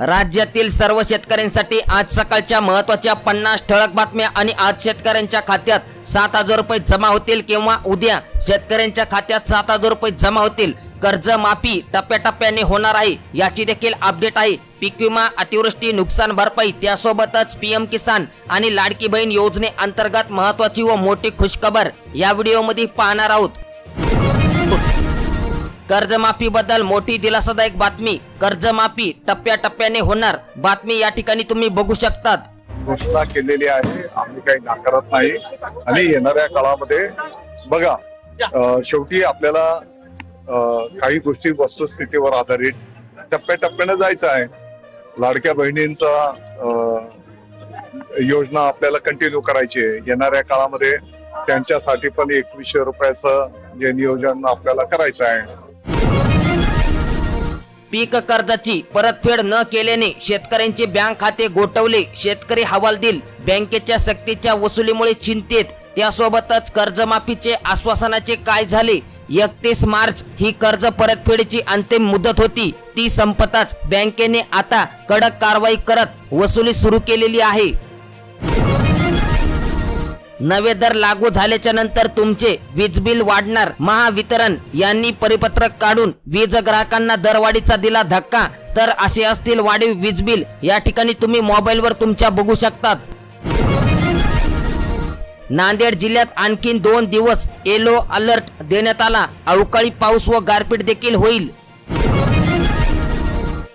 राज्यातील सर्व शेतकऱ्यांसाठी आज सकाळच्या महत्त्वाच्या पन्नास ठळक बातम्या आणि आज शेतकऱ्यांच्या खात्यात सात हजार रुपये जमा होतील किंवा उद्या शेतकऱ्यांच्या खात्यात सात हजार रुपये जमा होतील. कर्ज माफी टप्प्याटप्प्याने होणार आहे. याची देखील अपडेट आहे. पीक विमा अतिवृष्टी नुकसान भरपाई त्यासोबतच पीएम किसान आणि लाडकी बहीण योजनेअंतर्गत महत्वाची व मोठी खुशखबर या व्हिडिओमध्ये पाहणार आहोत. कर्जमाफीबद्दल मोठी दिलासादायक बातमी. कर्जमाफी टप्प्याटप्प्याने होणार. बातमी या ठिकाणी तुम्ही बघू शकतात. घोषणा केलेली आहे. आम्ही काही नाकारत नाही. आणि येणाऱ्या काळामध्ये बघा शेवटी आपल्याला काही गोष्टी वस्तुस्थितीवर आधारित टप्प्याटप्प्यानं जायचं आहे. लाडक्या बहिणींचा योजना आपल्याला कंटिन्यू करायची आहे. येणाऱ्या काळामध्ये त्यांच्यासाठी पण एकवीसशे रुपयाचं जे नियोजन आपल्याला करायचं आहे. पीक कर्जाची परतफेड न केल्याने शेतकऱ्यांचे बँक खाते गोठवले. शेतकरी हवालदिल. बँकेच्या सक्तीच्या वसुलीमुळे चिंतेत. त्यासोबतच कर्जमाफीचे आश्वासनाचे काय झाले? एकतीस मार्च ही कर्ज परतफेडीची अंतिम मुदत होती. ती संपताच बँकेने आता कडक कारवाई करत वसुली सुरू केलेली आहे. नवे दर लागू झाल्याच्यानंतर तुमचे वीज बिल वाढणार. महावितरण यांनी परिपत्रक काढून वीज ग्राहकांना दरवाढीचा दिला धक्का. तर असे असतील वाढीव वीज बिल या ठिकाणी तुम्ही मोबाईलवर तुमच्या बघू शकतात. नांदेड जिल्ह्यात आणखीन दोन दिवस येलो अलर्ट देण्यात आला. अवकाळी पाऊस व गारपीट देखील होईल.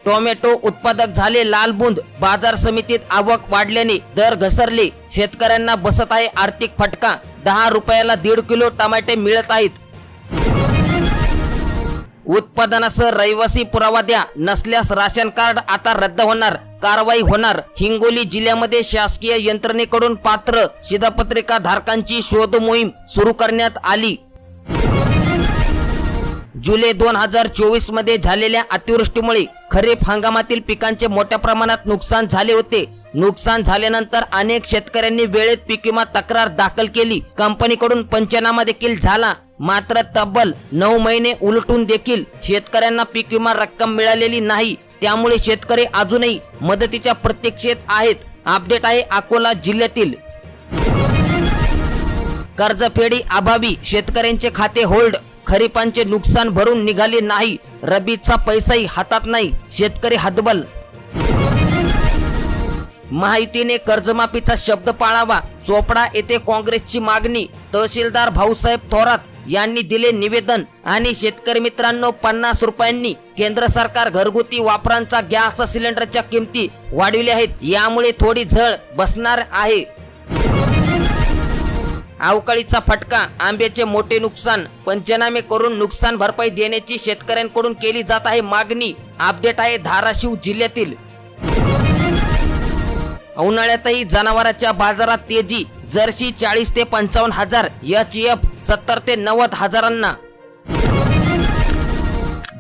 टोमॅटो उत्पादक झाले लालबुंद. बाजार समितीत आवक वाढल्याने दर घसरले. शेतकऱ्यांना बसत आहे आर्थिक फटका. दहा रुपयाला दीड किलो टमाटे मिळत आहेत. उत्पादनासह रहिवासी पुरावा द्या. नसल्यास राशन कार्ड आता रद्द होणार. कारवाई होणार. हिंगोली जिल्ह्यामध्ये शासकीय यंत्रणेकडून पात्र शिधापत्रिका धारकांची शोध मोहीम सुरू करण्यात आली. जुलै दोन हजार चोवीसमध्ये झालेल्या अतिवृष्टीमुळे खरीप हंगामातील पिकांचे मोठ्या प्रमाणात नुकसान झाले होते. नुकसान झाल्यानंतर अनेक शेतकऱ्यांनी वेळेत पीक विमा तक्रार दाखल केली. कंपनीकडून पंचनामा देखील झाला. मात्र तब्बल नऊ महिने उलटून देखील शेतकऱ्यांना पीक विमा रक्कम मिळालेली नाही. त्यामुळे शेतकरी अजूनही मदतीच्या प्रतीक्षेत आहेत. अपडेट आहे अकोला जिल्ह्यातील. कर्जफेडी अभावी शेतकऱ्यांचे खाते होल्ड खरीपांचे नुकसान भरून निघाले नाही. रबीचा पैसाही हातात नाही. शेतकरी हतबल. माहितीने कर्जमाफीचा शब्द पाळावा. चोपडा येथे काँग्रेसची मागणी. तहसीलदार भाऊसाहेब थोरात यांनी दिले निवेदन आणि शेतकरी मित्रांनो पन्नास रुपयांनी केंद्र सरकार घरगुती वापरांचा गॅस सिलेंडरच्या किमती वाढविल्या आहेत. यामुळे थोडी झळ बसणार आहे. अवकाळीचा फटका आंब्याचे मोठे नुकसान पंचनामे करून नुकसान भरपाई देण्याची शेतकऱ्यांकडून केली जात आहे मागणी. अपडेट आहे धाराशिव जिल्ह्यातील. उन्हाळ्यातही जनावरांच्या बाजारात तेजी जर्सी चाळीस ते पंचावन्न हजार एच एफ सत्तर ते नव्वद हजारांना.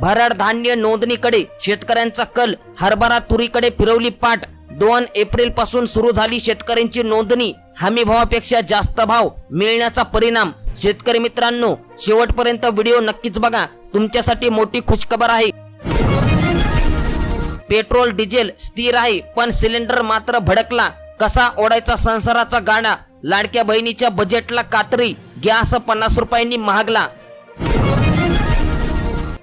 भरड धान्य नोंदणीकडे शेतकऱ्यांचा कल हरभरा तुरीकडे फिरवली पाठ दोन एप्रिलपासून सुरू झाली शेतकऱ्यांची नोंदणी. हमी भावापेक्षा जास्त भाव मिळण्याचा परिणाम. शेतकरी मित्रांनो शेवटपर्यंत व्हिडिओ नक्कीच बघा. तुमच्यासाठी मोठी खुशखबर आहे. पेट्रोल डिझेल स्थिर आहे पण सिलेंडर मात्र भडकला. कसा ओढायचा संसाराचा गाडा? लाडक्या बहिणीच्या बजेटला कात्री. गॅस पन्नास रुपयांनी महागला.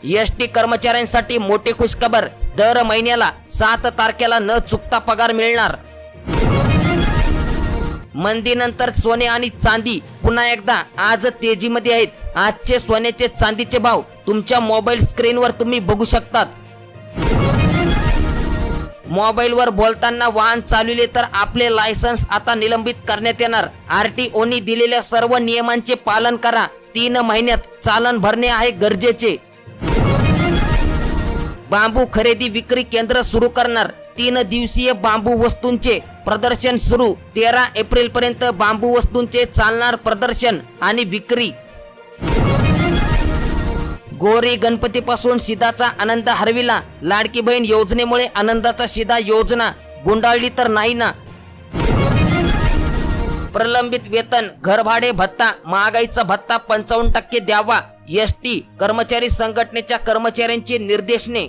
एस टी कर्मचाऱ्यांसाठी मोठी खुशखबर. दर महिन्याला सात तारखेला न चुकता पगार मिळणार. मंदीनंतर सोने आणि चांदी पुन्हा एकदा आज तेजीमध्ये आहेत. आजचे सोन्याचे चांदीचे भाव तुमच्या मोबाईल स्क्रीनवर तुम्ही बघू शकतात. मोबाईलवर बोलताना वाहन चालविले तर आपले लायसन्स आता निलंबित करण्यात येणार. आर टी ओनी दिलेल्या सर्व नियमांचे पालन करा. तीन महिन्यात चालन भरणे आहे गरजेचे. बांबू खरेदी विक्री केंद्र सुरू करणार. तीन दिवसीय बांबू वस्तूंचे प्रदर्शन सुरू. तेरा एप्रिल पर्यंत बांबू वस्तूंचे चालणार प्रदर्शन आणि विक्री. गोरी गणपतीपासून शिदाचा आनंद हरविला. लाडकी बहीण योजनेमुळे आनंदाचा शिदा योजना. गुंडाळली तर नाही ना. प्रलंबित वेतन घरभाडे भत्ता महागाईचा भत्ता पंचावन्न टक्के द्यावा. एस टी कर्मचारी संघटनेच्या कर्मचाऱ्यांचे निर्देशने.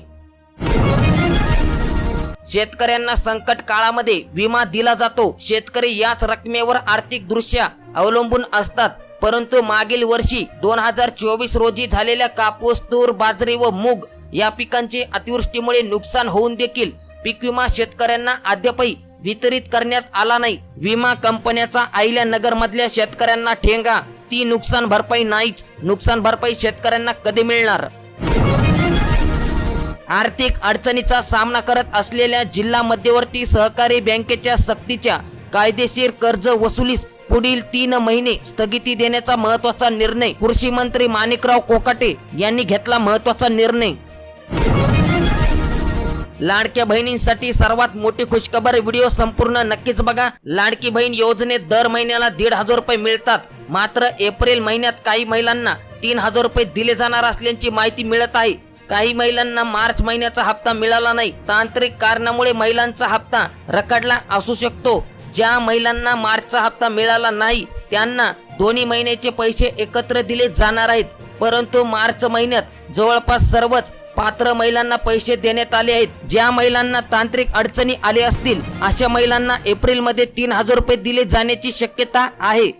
शेतकऱ्यांना संकट काळामध्ये विमा दिला जातो. शेतकरी याच रकमेवर आर्थिक दृष्ट्या अवलंबून असतात. परंतु मागील वर्षी दोन हजार चोवीस रोजी झालेल्या कापूस तूर बाजरी व मूग या पिकांचे अतिवृष्टीमुळे नुकसान होऊन देखील पीक विमा शेतकऱ्यांना अद्यापही वितरित करण्यात आला नाही. विमा कंपन्याचा आईल्या नगर मधल्या शेतकऱ्यांना ठेंगा. ती नुकसान भरपाई नाहीच. नुकसान भरपाई शेतकऱ्यांना कधी मिळणार? आर्थिक अडचणीचा सामना करत असलेल्या जिल्हा मध्यवर्ती सहकारी बँकेच्या सक्तीच्या कायदेशीर कर्ज वसुलीस पुढील तीन महिने स्थगिती देण्याचा महत्त्वाचा निर्णय कृषी मंत्री माणिकराव कोकाटे यांनी घेतला महत्त्वाचा निर्णय. लाडक्या बहिणींसाठी सर्वात मोठी खुशखबर व्हिडिओ संपूर्ण नक्कीच बघा. लाडकी बहीण योजनेत दर महिन्याला दीड हजार रुपये मिळतात. मात्र एप्रिल महिन्यात काही महिलांना तीन हजार रुपये दिले जाणार असल्याची माहिती मिळत आहे. काही महिलांना मार्च महिन्याचा हप्ता मिळाला नाही. तांत्रिक कारणामुळे महिलांचा हप्ता रखडला असू शकतो. ज्या महिलांना मार्चचा हप्ता मिळाला नाही त्यांना दोन्ही महिन्याचे पैसे एकत्र दिले जाणार आहेत. परंतु मार्च महिन्यात जवळपास सर्वच पात्र महिलांना पैसे देण्यात आले आहेत. ज्या महिलांना तांत्रिक अडचणी आले असतील अशा महिलांना एप्रिलमध्ये तीन हजार रुपये दिले जाण्याची शक्यता आहे.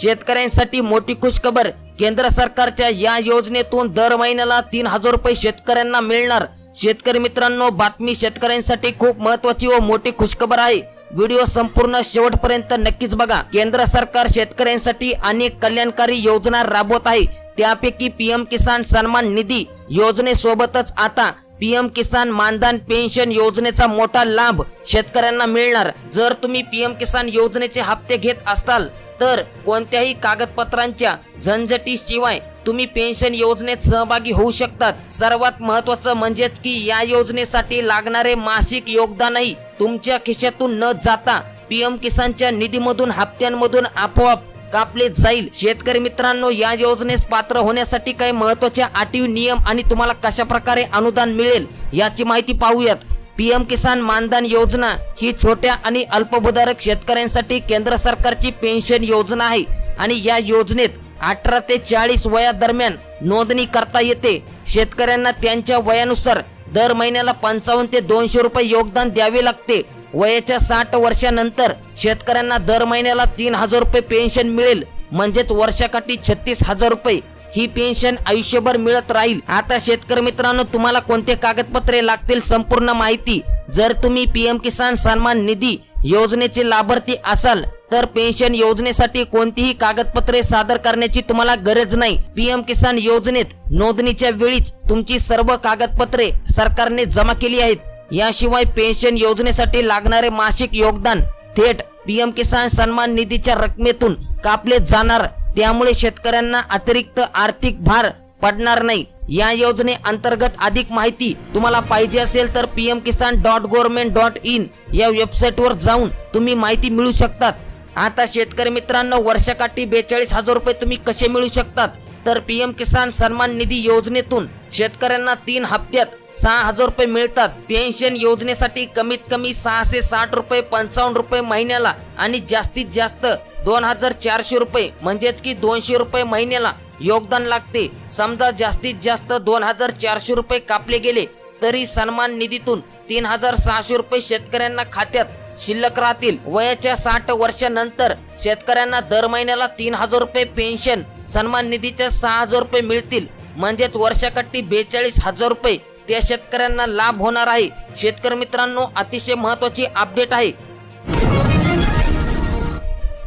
शेतकऱ्यांसाठी मोठी खुशखबर केंद्र सरकारच्या या योजनेतून दर महिन्याला तीन हजार रुपये शेतकऱ्यांना मिळणार. शेतकरी मित्रांनो बातमी शेतकऱ्यांसाठी खूप महत्वाची व मोठी खुशखबर आहे. व्हिडिओ संपूर्ण शेवटपर्यंत नक्कीच बघा. केंद्र सरकार शेतकऱ्यांसाठी अनेक कल्याणकारी योजना राबवत आहे. त्यापैकी पीएम किसान सन्मान निधी योजनेसोबतच आता पीएम किसान मानधन पेन्शन योजनेचा मोठा लाभ शेतकऱ्यांना मिळणार. जर तुम्ही पीएम किसान योजनेचे हप्ते घेत असाल तर कोणत्याही कागदपत्रांच्या झंझटीशिवाय तुम्ही पेन्शन योजनेत सहभागी होऊ शकतात. सर्वात महत्वाचं म्हणजेच की या योजनेसाठी लागणारे मासिक योगदानही तुमच्या खिशातून न जाता पीएम किसानच्या निधीमधून हप्त्यांमधून आपोआप कापले जाईल. शेतकरी मित्रांनो या योजनेस पात्र होण्यासाठी काही महत्त्वाच्या आटीव नियम आणि तुम्हाला कशा प्रकारे अनुदान मिळेल याची माहिती पाहूयात. पीएम किसान मानधन योजना ही छोट्या आणि अल्पभूधारक शेतकऱ्यांसाठी केंद्र सरकारची पेन्शन योजना आहे आणि या योजनेत अठरा ते चाळीस वयादरम्यान नोंदणी करता येते. शेतकऱ्यांना त्यांच्या वयानुसार दर महिन्याला पंचावन्न ते दोनशे रुपये योगदान द्यावे लागते. वयाच्या साठ वर्षानंतर शेतकऱ्यांना दर महिन्याला तीन हजार रुपये पेन्शन मिळेल. म्हणजेच वर्षाकाठी छत्तीस हजार रुपये ही पेन्शन आयुष्यभर मिळत राहील. आता शेतकरी मित्रांनो तुम्हाला कोणते कागदपत्रे लागतील संपूर्ण माहिती? जर तुम्ही पीएम किसान सन्मान निधी योजनेचे लाभार्थी असाल तर पेन्शन योजनेसाठी कोणतीही कागदपत्रे सादर करण्याची तुम्हाला गरज नाही. पीएम किसान योजनेत नोंदणीच्या वेळीच तुमची सर्व कागदपत्रे सरकारने जमा केली आहेत. याशिवाय पेन्शन योजनेसाठी लागणारे मासिक योगदान थेट पीएम किसान सन्मान निधीच्या रकमेतून कापले जाणार. त्यामुळे शेतकऱ्यांना अतिरिक्त आर्थिक भार पडणार नाही. या योजने अंतर्गत अधिक माहिती तुम्हाला पाहिजे असेल तर PM Kisan dot government dot in या वेबसाईटवर जाऊन तुम्ही माहिती मिळू शकतात. आता शेतकरी मित्रांनो वर्षाकाठी बेचाळीस हजार रुपये तुम्ही कसे मिळू शकतात? तर पीएम किसान सन्मान निधी योजनेतून शेतकऱ्यांना तीन हप्त्यात सहा हजार रुपये मिळतात. पेन्शन योजनेसाठी कमीत कमी सहाशे साठ रुपये पंचावन्न रुपये महिन्याला आणि जास्तीत जास्त दोन हजार चारशे रुपये म्हणजेच की दोनशे रुपये महिन्याला योगदान लागते. समजा जास्तीत जास्त दोन हजार चारशे रुपये कापले गेले तरी सन्मान निधीतून तीन हजार सहाशे रुपये शेतकऱ्यांना खात्यात शिल्लक राहतील. वयाच्या साठ वर्षानंतर शेतकऱ्यांना दर महिन्याला तीन हजार रुपये पेन्शन सन्मान निधीच्या सहा हजार रुपये मिळतील. म्हणजेच वर्षाकाठी बेचाळीस हजार रुपये. त्या शेतकऱ्यांना लाभ होणार आहे. शेतकरी मित्रांनो अतिशय महत्वाची अपडेट आहे.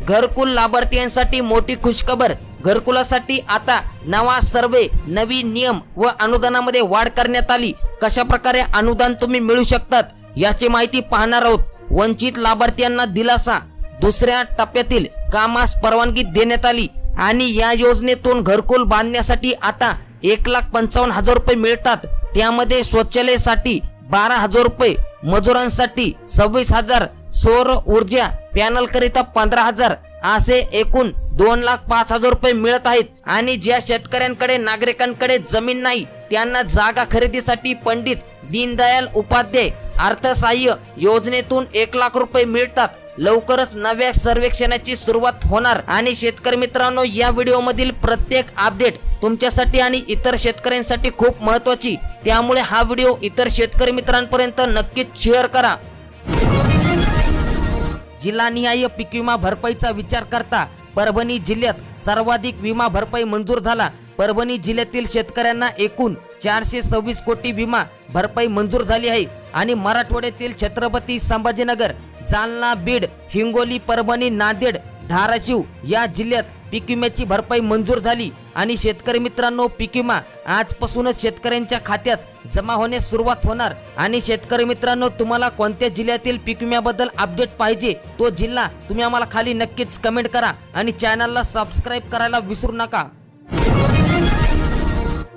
घरकुल लाभार्थ्यांसाठी मोठी खुशखबर. घरकुलासाठी आता नवा सर्वे नवीन नियम व अनुदानामध्ये वाढ करण्यात आली. कशा प्रकारे अनुदान तुम्ही मिळू शकतात याची माहिती पाहणार आहोत. वंचित लाभार्थ्यांना दिलासा. दुसऱ्या टप्प्यातील कामास परवानगी देण्यात आली. आणि या योजनेतून घरकुल बांधण्यासाठी आता एक लाख पंचावन्न हजार रुपये मिळतात. त्यामध्ये शौचालयासाठी बारा हजार रुपये मजुरांसाठी सव्वीस हजार सौर ऊर्जा पॅनल करिता पंधरा हजार असे एकूण दोन लाख पाच हजार रुपये मिळत आहेत. आणि ज्या शेतकऱ्यांकडे नागरिकांकडे जमीन नाही त्यांना जागा खरेदीसाठी पंडित दीनदयाल उपाध्याय अर्थसहाय्य योजनेतून एक लाख रुपये मिळतात. लवकरच नव्या सर्वेक्षणाची सुरुवात होणार. आणि शेतकरी मित्रांनो या व्हिडिओ मधील प्रत्येक अपडेट तुमच्यासाठी आणि इतर शेतकऱ्यांसाठी खूप महत्वाची त्यामुळे हा व्हिडिओ इतर शेतकरी मित्रांपर्यंत नक्कीच शेअर करा. जिल्हानिहाय पीक विमा भरपाईचा विचार करता परभणी जिल्ह्यात सर्वाधिक विमा भरपाई मंजूर झाला. परभणी जिल्ह्यातील शेतकऱ्यांना एकूण चारशे सव्वीस कोटी विमा भरपाई मंजूर झाली आहे. आणि मराठवाड्यातील छत्रपती संभाजीनगर जालना बीड हिंगोली परभणी नांदेड धाराशिव या जिल्ह्यात पीक विम्याची भरपाई मंजूर झाली आणि शेतकरी मित्रांनो पीक विमा आजपासूनच शेतकऱ्यांच्या खात्यात जमा होण्यास सुरुवात होणार. आणि शेतकरी मित्रांनो तुम्हाला कोणत्या जिल्ह्यातील पीक विम्याबद्दल अपडेट पाहिजे तो जिल्हा तुम्ही आम्हाला खाली नक्कीच कमेंट करा आणि चॅनलला सबस्क्राईब करायला विसरू नका.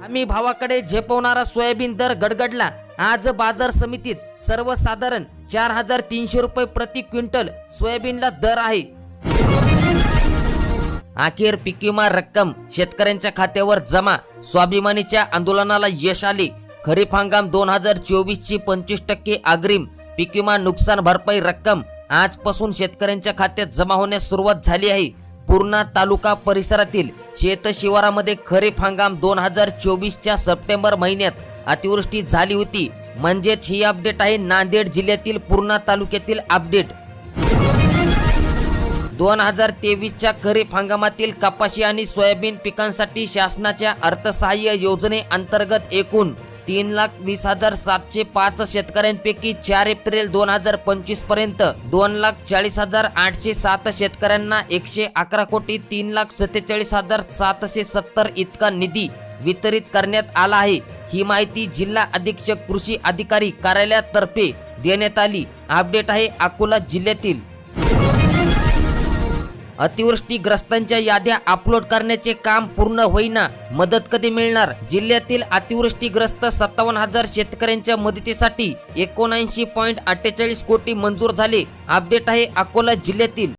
आम्ही भावाकडे झेपवणारा सोयाबीन दर गडगडला. आज बाजार समितीत सर्वसाधारण चार हजार तीनशे रुपये प्रति क्विंटल सोयाबीनला दर आहे. अखेर पीक विमा रक्कम शेतकऱ्यांच्या खात्यावर जमा. स्वाभिमानीच्या आंदोलनाला यश आले. खरीप हंगाम दोन हजार चोवीस ची पंचवीस टक्के अग्रिम. पीक विमा नुकसान भरपाई रक्कम आजपासून शेतकऱ्यांच्या खात्यात जमा होण्यास सुरुवात झाली आहे. पूर्णा तालुका परिसरातील शेतशिवारामध्ये खरीप हंगाम दोन हजार चोवीसच्या सप्टेंबर महिन्यात अतिवृष्टी झाली होती. म्हणजेच ही अपडेट आहे नांदेड जिल्ह्यातील पूर्णा तालुक्यातील अपडेट. दोन हजार तेवीसच्या खरीप हंगामातील कपाशी आणि सोयाबीन पिकांसाठी शासनाच्या अर्थसहाय्य योजनेअंतर्गत एकूण तीन लाख वीस हजार सातशे पाच शेतकऱ्यांपैकी चार एप्रिल दोन हजार पंचवीसपर्यंत दोन लाख चाळीस हजार आठशे सात शेतकऱ्यांना एकशे अकरा कोटी तीन लाख सत्तेचाळीस हजार सातशे सत्तर इतका निधी वितरित करण्यात आला आहे. ही माहिती जिल्हा अधीक्षक कृषी अधिकारी कार्यालयातर्फे देण्यात आली. अपडेट आहे अकोला जिल्ह्यातील. अतिवृष्टीग्रस्तांच्या याद्या अपलोड करण्याचे काम पूर्ण होईना मदत कधी मिळणार? जिल्ह्यातील अतिवृष्टीग्रस्त सत्तावन्न हजार शेतकऱ्यांच्या मदतीसाठी एकोणऐंशी पॉईंट अठ्ठेचाळीस कोटी मंजूर झाले. अपडेट आहे अकोला जिल्ह्यातील.